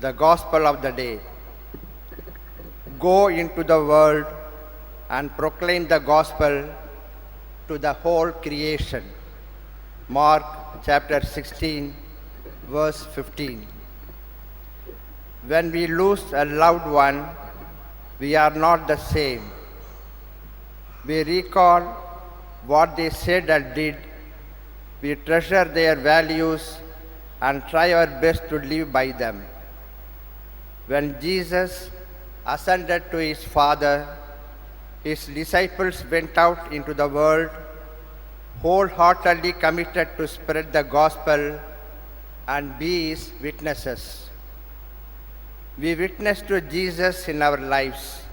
The Gospel of the day. Go into the world and proclaim the gospel to the whole creation. Mark chapter 16, verse 15. When we lose a loved one, we are not the same. We recall what they said and did. We treasure their values and try our best to live by them. When Jesus ascended to his Father, his disciples went out into the world, wholeheartedly committed to spread the gospel and be his witnesses. We witness to Jesus in our lives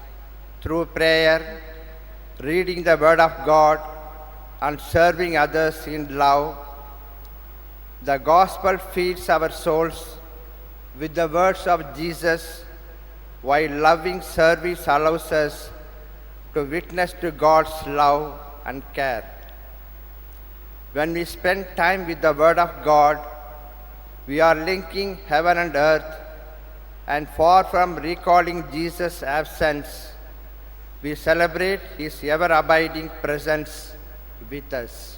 through prayer, reading the Word of God, and serving others in love. The gospel feeds our souls with the words of Jesus, while loving service allows us to witness to God's love and care. When we spend time with the Word of God, we are linking heaven and earth, and far from recalling Jesus' absence, we celebrate His ever abiding presence with us.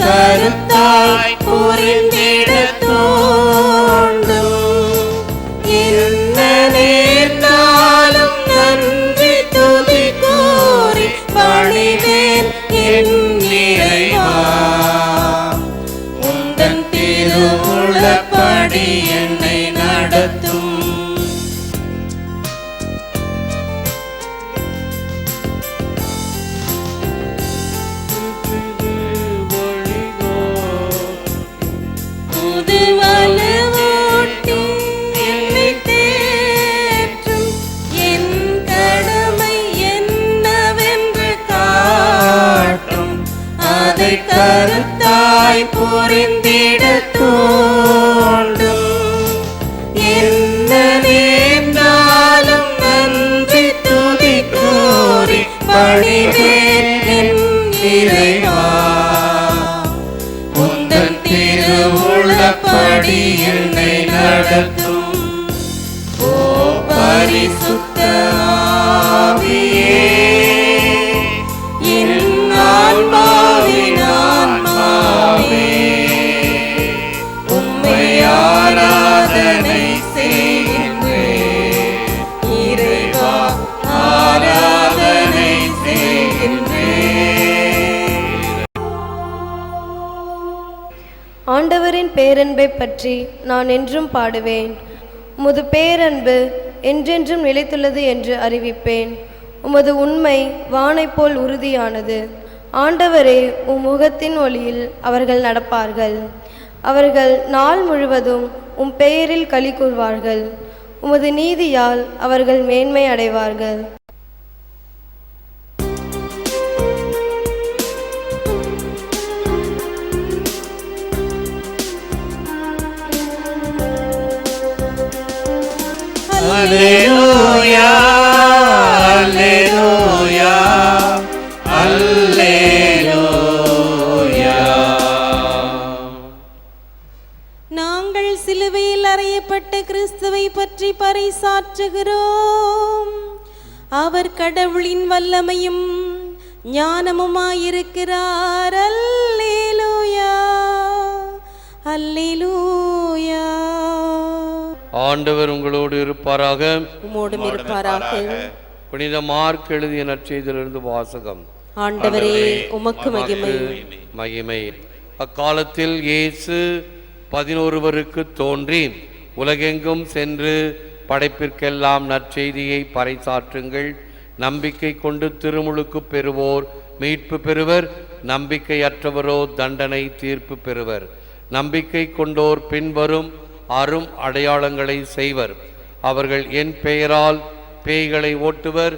கருத்தாய் புரிந்திட புரிந்திட பேரன்பை பற்றி நான் என்றும் பாடுவேன். உமது பேரன்பு என்றென்றும் நிலைத்துள்ளது என்று அறிவிப்பேன். உமது உண்மை வானை போல் உறுதியானது. ஆண்டவரே உம் முகத்தின் ஒளியில் அவர்கள் நடப்பார்கள். அவர்கள் நாள் முழுவதும் உம் பெயரில் களி கூறுவார்கள். உமது நீதியால் அவர்கள் மேன்மை அடைவார்கள். Alleluia, Alleluia, Alleluia. நாங்கள் சிலுவையில் அறையப்பட்ட கிறிஸ்துவை பற்றி பறைசாற்றுகிறோம் அவர் கடவுளின் வல்லமையும் ஞானமுமாயிருக்கிறார். அல்லேலூயா அல்லேலூயா ஆண்டவர் உங்களோடு இருப்பாராக. உம்மோடும் இருப்பாராக. புனித மார்க் எழுதிய நற்செய்தியிலிருந்து வாசகம். ஆண்டவரே உமக்கு மகிமை. மகிமை. அக்காலத்தில் இயேசு பதினொருவருக்கு தோன்றி உலகெங்கும் சென்று படைப்பிற்கெல்லாம் நற்செய்தியை பறைசாற்றுங்கள். நம்பிக்கை கொண்டு திருமுழுக்கு பெறுவோர் மீட்பு பெறுவர் நம்பிக்கையற்றவரோ தண்டனை தீர்ப்பு பெறுவர். நம்பிக்கை கொண்டோர் பின்வரும் அரும் அடையாளங்களை செய்வர். அவர்கள் என் பெயரால் பேய்களை ஓட்டுவர்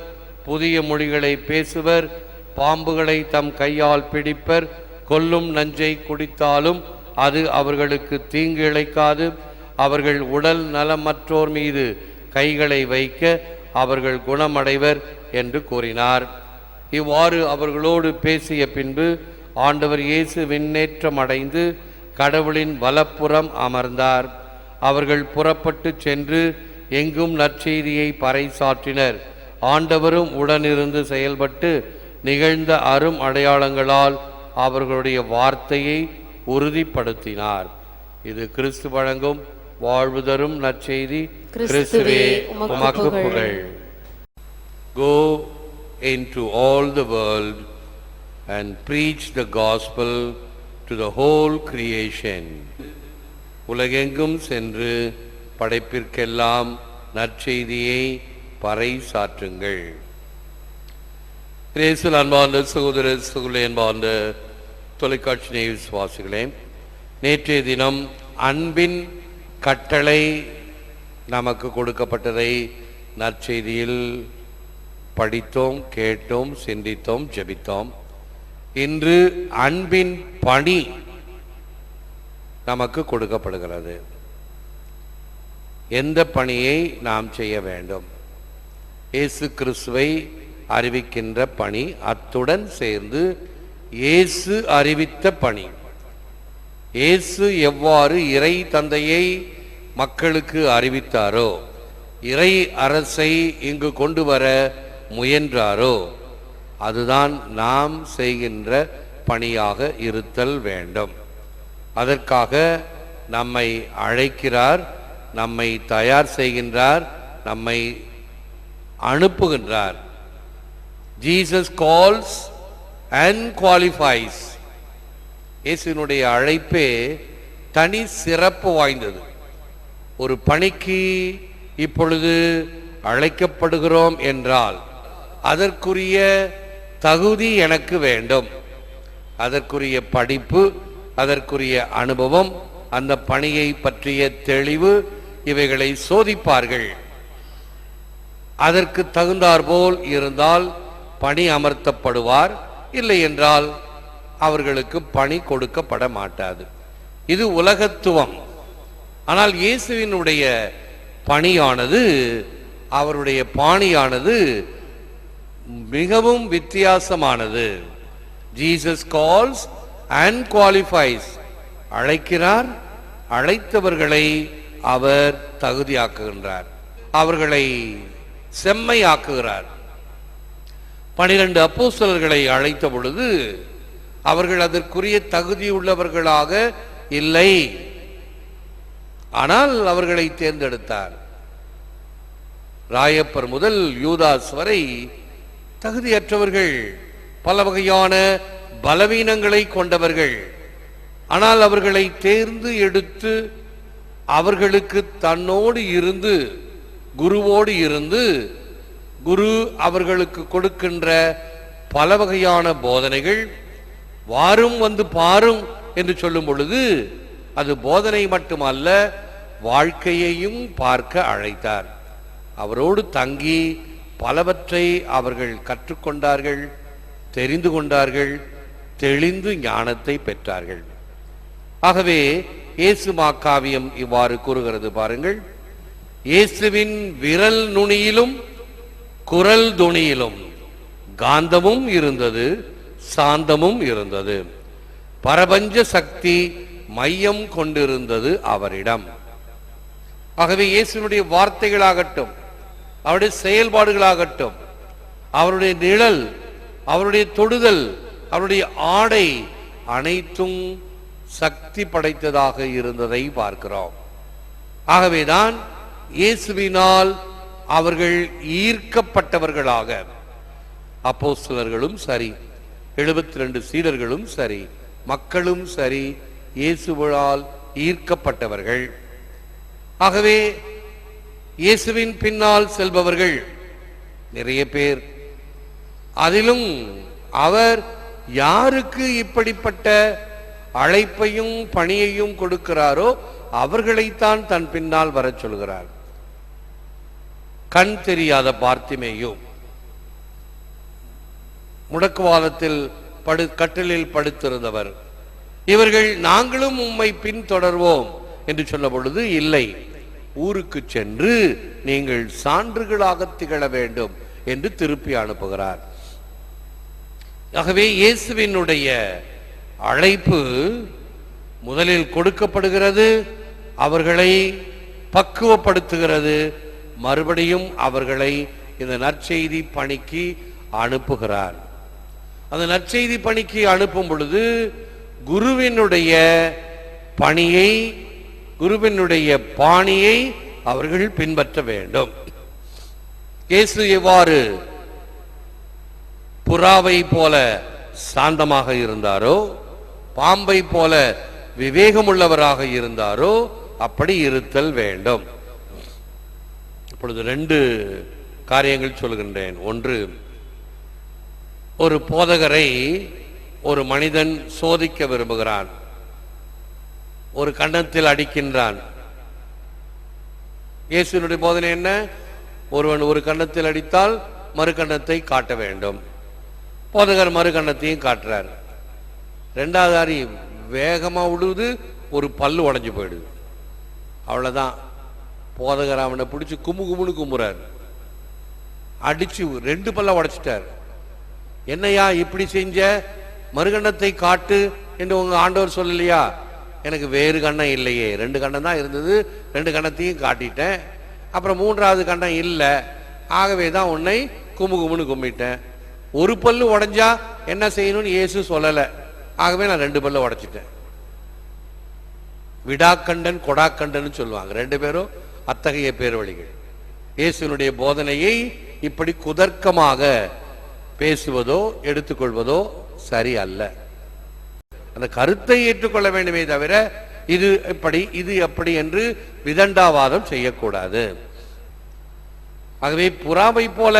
புதிய மொழிகளை பேசுவர் பாம்புகளை தம் கையால் பிடிப்பர் கொல்லும் நஞ்சை குடித்தாலும் அது அவர்களுக்கு தீங்கு இழைக்காது. அவர்கள் உடல் நலமற்றோர் மீது கைகளை வைக்க அவர்கள் குணமடைவர் என்று கூறினார். இவ்வாறு அவர்களோடு பேசிய பின்பு ஆண்டவர் இயேசு விண்ணேற்றம் அடைந்து கடவுளின் வலப்புறம் அமர்ந்தார். அவர்கள் புறப்பட்டு சென்று எங்கும் நற்செய்தியை பறைசாற்றினர் ஆண்டவரும் உடனிருந்து செயல்பட்டு நிகழ்ந்த அரும் அடையாளங்களால் அவர்களுடைய வார்த்தையை உறுதிப்படுத்தினார் இது கிறிஸ்து வழங்கும் வாழ்வு தரும் நற்செய்தி கிறிஸ்துவே, உமக்கு புகழ். புகழ் Go into all the world and preach the gospel to the whole creation. உலகெங்கும் சென்று படைப்பிற்கெல்லாம் நற்செய்தியை பறைசாற்றுங்கள். பிரேசில் அன்பார்ந்த சகோதர சகோதரி அன்பார்ந்த தொலைக்காட்சி நேய விசுவாசிகளே நேற்றைய தினம் அன்பின் கட்டளை நமக்கு கொடுக்கப்பட்டதை நற்செய்தியில் படித்தோம் கேட்டோம் சிந்தித்தோம் ஜெபித்தோம். இன்று அன்பின் பணி நமக்கு கொடுக்கப்படுகிறது. எந்த பணியை நாம் செய்ய வேண்டும்? இயேசு கிறிஸ்துவை அறிவிக்கின்ற பணி அத்துடன் சேர்ந்து இயேசு அறிவித்த பணி. இயேசு எவ்வாறு இறை தந்தையை மக்களுக்கு அறிவித்தாரோ இறை அரசை இங்கு கொண்டு வர முயன்றாரோ அதுதான் நாம் செய்கின்ற பணியாக இருத்தல் வேண்டும். அதற்காக நம்மை அழைக்கிறார் நம்மை தயார் செய்கின்றார் நம்மை அனுப்புகின்றார். ஜீசஸ் கால்ஸ் அண்ட் குவாலிஃபைஸ் இயேசுனுடைய அழைப்பே தனி சிறப்பு வாய்ந்தது. ஒரு பணிக்கு இப்பொழுது அழைக்கப்படுகிறோம் என்றால் அதற்குரிய தகுதி எனக்கு வேண்டும். அதற்குரிய படிப்பு அதற்குரிய அனுபவம் அந்த பணியை பற்றிய தெளிவு இவைகளை சோதிப்பார்கள். அதற்கு தகுந்தாற்போல் இருந்தால் பணி அமர்த்தப்படுவார் இல்லை என்றால் அவர்களுக்கு பணி கொடுக்கப்பட மாட்டாது. இது உலகத்துவம். ஆனால் இயேசுவினுடைய பணியானது அவருடைய பாணியானது மிகவும் வித்தியாசமானது. ஜீசஸ் கால்ஸ் அண்ட் குவாலிஃபைஸ் அழைக்கிறார் அழைத்தவர்களை அவர் தகுதியாக்குகின்றார். அவர்களை செம்மையாக்குகிறார். பனிரெண்டு அப்போஸ்தலர்களை அழைத்த பொழுது அவர்கள் அதற்குரிய தகுதியுள்ளவர்களாக இல்லை. ஆனால் அவர்களை தேர்ந்தெடுத்தார். ராயப்பர் முதல் யூதாஸ் வரை தகுதியற்றவர்கள் பல வகையான பலவீனங்களை கொண்டவர்கள். ஆனால் அவர்களை தேர்ந்து எடுத்து அவர்களுக்கு தன்னோடு இருந்து குருவோடு இருந்து குரு அவர்களுக்கு கொடுக்கின்ற பல வகையான போதனைகள் வாரும் வந்து பாரும் என்று சொல்லும் பொழுது அது போதனை மட்டுமல்ல வாழ்க்கையையும் பார்க்க அழைத்தார். அவரோடு தங்கி பலவற்றை அவர்கள் கற்றுக்கொண்டார்கள் தெரிந்து கொண்டார்கள். தெளிந்து ஞானத்தை பெற்றார்கள். ஆகவே இயேசு மாக்காவியம் இவ்வாறு கூறுகிறது பாருங்கள். இயேசுவின் விரல் நுனியிலும் குரல் துணியிலும் காந்தமும் இருந்தது சாந்தமும் இருந்தது. பரபஞ்ச சக்தி மையம் கொண்டிருந்தது அவரிடம். ஆகவே இயேசுனுடைய வார்த்தைகளாகட்டும் அவருடைய செயல்பாடுகளாகட்டும் அவருடைய நிழல் அவருடைய தொடுதல் அவருடைய ஆடை அனைத்தும் சக்தி படைத்ததாக இருந்ததை பார்க்கிறோம். ஆகவேதான் இயேசுவினால் அவர்கள் ஈர்க்கப்பட்டவர்களாக அப்போஸ்தலர்களும் சரி எழுபத்தி ரெண்டு சீடர்களும் சரி மக்களும் சரி இயேசுவால் ஈர்க்கப்பட்டவர்கள். ஆகவே இயேசுவின் பின்னால் செல்பவர்கள் நிறைய பேர். அதிலும் அவர் யாருக்கு இப்படிப்பட்ட அழைப்பையும் பணியையும் கொடுக்கிறாரோ அவர்களைத்தான் தன் பின்னால் வரச் சொல்கிறார். கண் தெரியாத பார்த்திமேயும் முடக்குவாதத்தில் படு கட்டிலில் படுத்திருந்தவர். இவர்கள் நாங்களும் உம்மை பின்தொடர்வோம் என்று சொன்ன பொழுது இல்லை ஊருக்கு சென்று நீங்கள் சான்றுகளாக திகழ வேண்டும் என்று திருப்பி அனுப்புகிறார். ஆகவே இயேசுவினுடைய அழைப்பு முதலில் கொடுக்கப்படுகிறது அவர்களை பக்குவப்படுத்துகிறது மறுபடியும் அவர்களை இந்த நற்செய்தி பணிக்கு அனுப்புகிறார். அந்த நற்செய்தி பணிக்கு அனுப்பும் பொழுது குருவினுடைய பணியை குருவினுடைய பாணியை அவர்கள் பின்பற்ற வேண்டும். இயேசு எவ்வாறு புறாவை போல சாந்தமாக இருந்தாரோ பாம்பை போல விவேகமுள்ளவராக இருந்தாரோ அப்படி இருத்தல் வேண்டும். இப்பொழுது ரெண்டு காரியங்கள் சொல்கின்றேன். ஒன்று ஒரு போதகரை ஒரு மனிதன் சோதிக்க விரும்புகிறான். ஒரு கண்ணத்தில் அடிக்கின்றான். இயேசுனுடைய போதனை என்ன? ஒருவன் ஒரு கண்ணத்தில் அடித்தால் மறு கன்னத்தை காட்ட வேண்டும். போதகர் மறு கன்னத்தையும் காட்டுறார். ரெண்டாவது ஆறி வேகமாக விழுவுது ஒரு பல்லு உடஞ்சி போயிடுது. அவ்வளோதான் போதகர் அவனை பிடிச்சி கும்மு கும்முன்னு கும்புறார். அடிச்சு ரெண்டு பல்ல உடைச்சிட்டார். என்னையா இப்படி செஞ்ச? மறுகண்ணத்தை காட்டு என்று உங்கள் ஆண்டவர் சொல்லலையா? எனக்கு வேறு கண்ணம் இல்லையே. ரெண்டு கண்ணம் தான் இருந்தது. ரெண்டு கண்ணத்தையும் காட்டிட்டேன். அப்புறம் மூன்றாவது கண்ணம் இல்லை. ஆகவே தான் உன்னை கும்பு கும்புன்னு கும்பிட்டேன். ஒரு பல்லு உடைஞ்சா என்ன செய்யணும்னு இயேசு சொல்லலை. ஆகவே நான் ரெண்டு பல்லு உடைச்சிட்டேன். விடாக்கண்டன் கொடாக்கண்டன் சொல்லுவாங்க. ரெண்டு பேரும் அத்தகைய பேர் வழிகள் இயேசுனுடைய போதனையை இப்படி குதர்க்கமாக பேசுவதோ எடுத்துக்கொள்வதோ சரி அல்ல. அந்த கருத்தை ஏற்றுக்கொள்ள வேண்டுமே தவிர இது இப்படி இது எப்படி என்று விதண்டாவாதம் செய்யக்கூடாது. ஆகவே புறாவை போல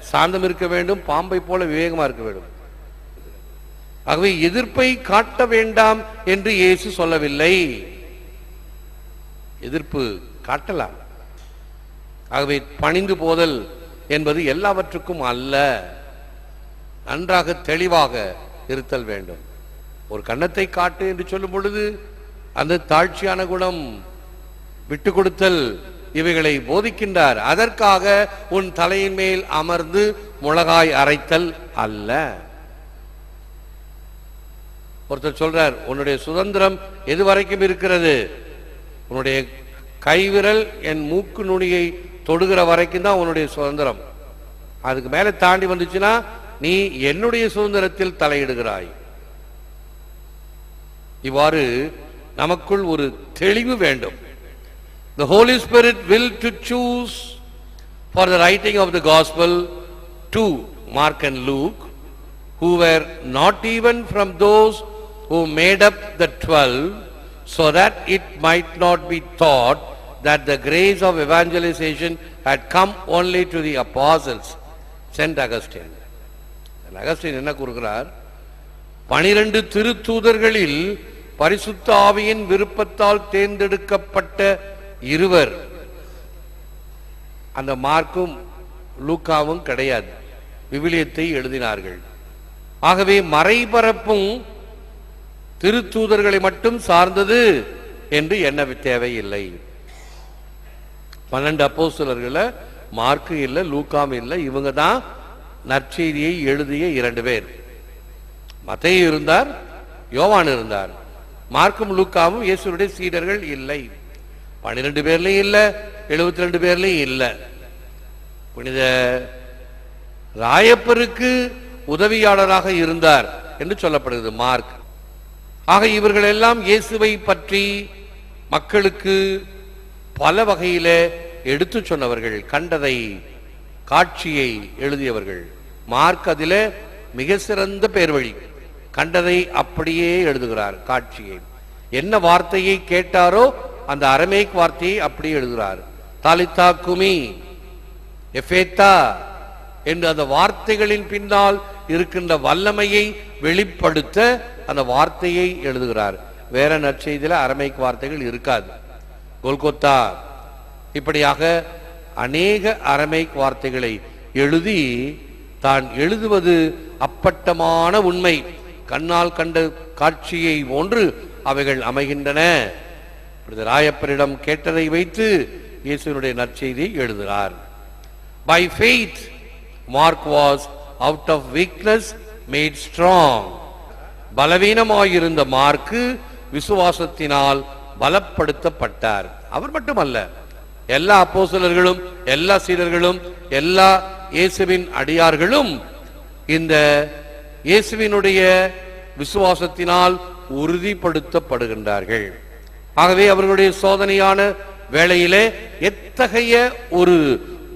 சாந்தம் இருக்க வேண்டும் பாம்பை போல விவேகமா இருக்க வேண்டும். ஆகவே எதிர்ப்பை காட்ட வேண்டாம் என்று இயேசு சொல்லவில்லை. எதிர்ப்பு காட்டலாம். ஆகவே பணிந்து போதல் என்பது எல்லாவற்றுக்கும் அல்ல. நன்றாக தெளிவாக இருத்தல் வேண்டும். ஒரு கன்னத்தை காட்டு என்று சொல்லும் பொழுது அந்த தாழ்ச்சியான குணம் விட்டு கொடுத்தல் இவைகளை போதிக்கின்றார். அதற்காக உன் தலையின் மேல் அமர்ந்து முளகாய் அரைத்தல் அல்ல. ஒருத்தர் சொல்றார் உன்னுடைய சுதந்திரம் எது வரைக்கும் இருக்கிறது? உன்னுடைய கைவிரல் என் மூக்கு நுனியை தொடுகிற வரைக்கும் தான் உன்னுடைய சுதந்திரம். அதுக்கு மேல தாண்டி வந்துச்சுன்னா நீ என்னுடைய சுதந்திரத்தில் தலையிடுகிறாய். இவ்வாறு நமக்குள் ஒரு தெளிவு வேண்டும். The Holy Spirit will to choose for the writing of the gospel to Mark and Luke, who were not even from those who made up the twelve, so that it might not be thought that the grace of evangelization had come only to the apostles. Saint Augustine. Augustine என்ன கூறுகிறார் பனிரெண்டு திருத்தூதர்களில் பரிசுத்த ஆவியின் விருப்பத்தால் தேர்ந்தெடுக்கப்பட்ட இருவர். அந்த மார்க்கும் லூக்காவும் கிடையாது. விவிலியத்தை எழுதினார்கள். ஆகவே மறைபரப்பும் திருத்தூதர்களை மட்டும் சார்ந்தது என்று எண்ண தேவையில்லை. பன்னெண்டு அப்போஸ்தலர்கள மார்க்கு இல்லை லூக்காம் இல்லை இவங்க தான் நற்செய்தியை எழுதிய இரண்டு பேர். மத்தையும் இருந்தார் யோவான் இருந்தார். மார்க்கும் லூக்காவும் இயேசுடைய சீடர்கள் இல்லை. பன்னிரெண்டு பேர்லயும் இல்ல எழுபத்தி ரெண்டு பேர்லயும் இல்ல. புனித ராயப்பருக்கு உதவியாளராக இருந்தார் என்று சொல்லப்படுகிறது மார்க். ஆக இவர்கள் எல்லாம் இயேசுவை பற்றி மக்களுக்கு பல வகையில எடுத்து சொன்னவர்கள் கண்டதை காட்சியை எழுதியவர்கள். மார்க் அதில மிக சிறந்த பேர் வழி கண்டதை அப்படியே எழுதுகிறார் காட்சியை. என்ன வார்த்தையை கேட்டாரோ அந்த அரமேக் வார்த்தையை அப்படியே எழுதுகிறார் தாலித்தா குமி எஃபேத்தா என்று அந்த வார்த்தைகளின் பின்னால் இருக்கின்ற வல்லமையை வெளிப்படுத்த அந்த வார்த்தையை எழுதுகிறார். வேற நற்செய்தியில் அரமைக் வார்த்தைகள் இருக்காது. கொல்கொத்தா இப்படியாக அநேக அரமைக் வார்த்தைகளை எழுதி தான் எழுதுவது அப்பட்டமான உண்மை. கண்ணால் கண்ட காட்சியை போன்று அவைகள் அமைகின்றன. இப்பொழுது ராயப்பரிடம் கேட்டதை வைத்து இயேசுனுடைய நற்செய்தியை எழுதுகிறார். By faith Mark was out of weakness made strong பலவீனமாயிருந்த mark விசுவாசத்தினால் பலப்படுத்தப்பட்டார். அவர் மட்டுமல்ல எல்லா அப்போசலர்களும் எல்லா சீடர்களும் எல்லா இயேசுவின் அடியார்களும் இந்த இயேசுவினுடைய விசுவாசத்தினால் உறுதிப்படுத்தப்படுகின்றார்கள். ஆகவே அவர்களுடைய சோதனையான வேளையிலே எத்தகைய ஒரு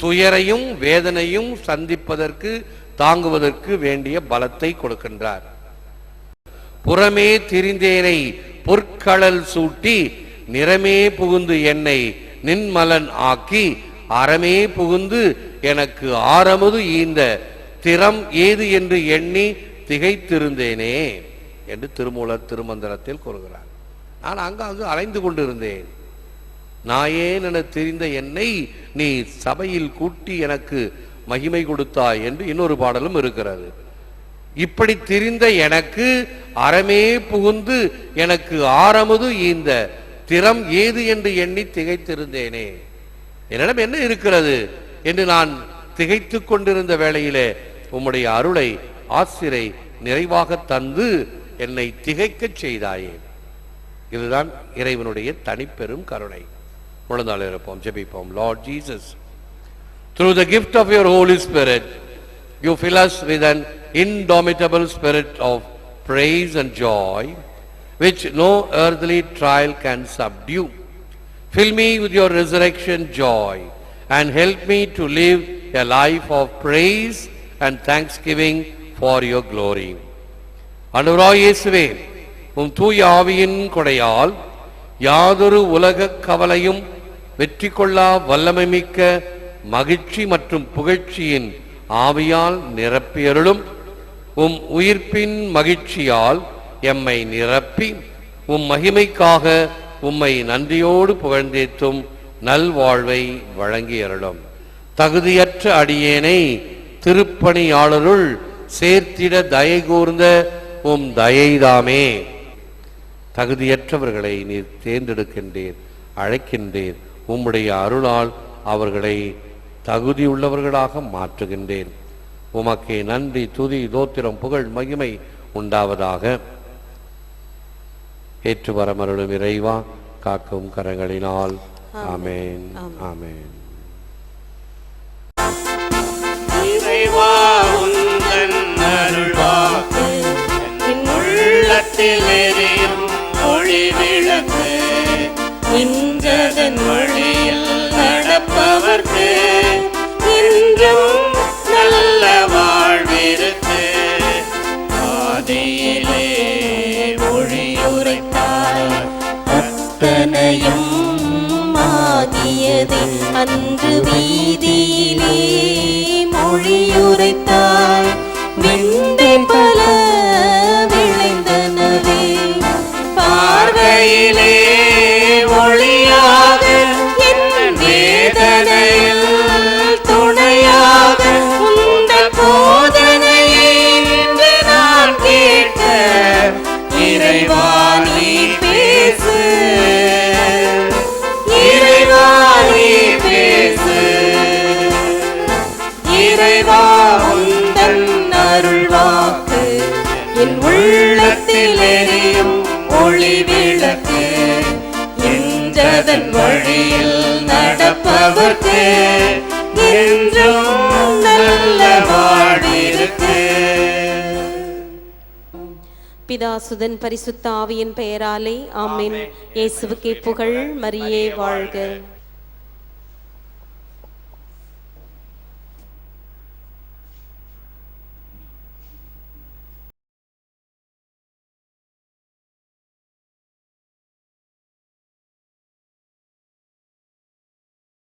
துயரையும் வேதனையும் சந்திப்பதற்கு தாங்குவதற்கு வேண்டிய பலத்தை கொடுக்கின்றார். புறமே திரிந்தேனை பொற்களல் சூட்டி நிறமே புகுந்து என்னை நின்மலன் ஆக்கி அறமே புகுந்து எனக்கு ஆரமுது ஈந்த திறம் ஏது என்று எண்ணி திகைத்திருந்தேனே என்று திருமூலர் திருமந்திரத்தில் கூறுகிறார். நான் அங்காங்கு அலைந்து கொண்டிருந்தேன். நாயேன் என தெரிந்த என்னை நீ சபையில் கூட்டி எனக்கு மகிமை கொடுத்தாய் என்று இன்னொரு பாடலும் இருக்கிறது. இப்படி தெரிந்த எனக்கு அறமே புகுந்து எனக்கு ஆரமுது இந்த திறம் ஏது என்று எண்ணி திகைத்திருந்தேனே. என்னிடம் என்ன இருக்கிறது என்று நான் திகைத்து கொண்டிருந்த வேளையிலே உம்முடைய அருளை ஆசிரை நிறைவாக தந்து என்னை திகைக்கச் செய்தாயே. இதுதான் இறைவனுடைய தனிப்பெரும் கருணை முழந்தாள் இருப்போம் ஜெபிப்போம் Lord Jesus Through the gift of your Holy Spirit, you fill us with an indomitable spirit of praise and joy, which no earthly trial can subdue. Fill me with your resurrection joy and help me to live a life of praise and thanksgiving for your glory. அனுராய் இயேசுவே உம் தூய ஆவியின் கொடையால் யாதொரு உலகக் கவலையும் வெற்றி கொள்ளா வல்லமை மிக்க மகிழ்ச்சி மற்றும் புகழ்ச்சியின் ஆவியால் நிரப்பியருளும். உம் உயிர்ப்பின் மகிழ்ச்சியால் எம்மை நிரப்பி உம் மகிமைக்காக உம்மை நன்றியோடு புகழ்ந்தேத்தும் நல்வாழ்வை வழங்கியருளும். தகுதியற்ற அடியேனை திருப்பணியாளருள் சேர்த்திட தயை கூர்ந்த உம் தயைதாமே. தகுதியற்றவர்களை நீர் தேர்ந்தெடுக்கின்றீர் அழைக்கின்றீர் உம்முடைய அருளால் அவர்களை தகுதியுள்ளவர்களாக மாற்றுகின்றேன். உமக்கே நன்றி துதி தோத்திரம் புகழ் மகிமை உண்டாவதாக. ஏற்று வரமருளும் இறைவா காக்கும் கரங்களினால். ஆமென். ஆமென். உள்ளத்தில் எரியும் ஒளி விளக்கு இன்றதன் வழியில் நடப்பவர்க்கு என்றும் நல்ல வாழ்விருக்கு. ஆதியிலே மொழியுரைத்தாய் அத்தனையும் ஆகியது. அன்று வீதியிலே மொழியுரைத்தாய் விந்தை என் உள்ளத்தில் எரியும் ஒளி விளக்கு. என்றதன் வழியில் நடப்பவர்க்கு. என்றும் நல்ல பிதாசுதன் பரிசுத்த ஆவியின் பெயராலே ஆமென். இயேசுவுக்கே புகழ் மரியே வாழ்க.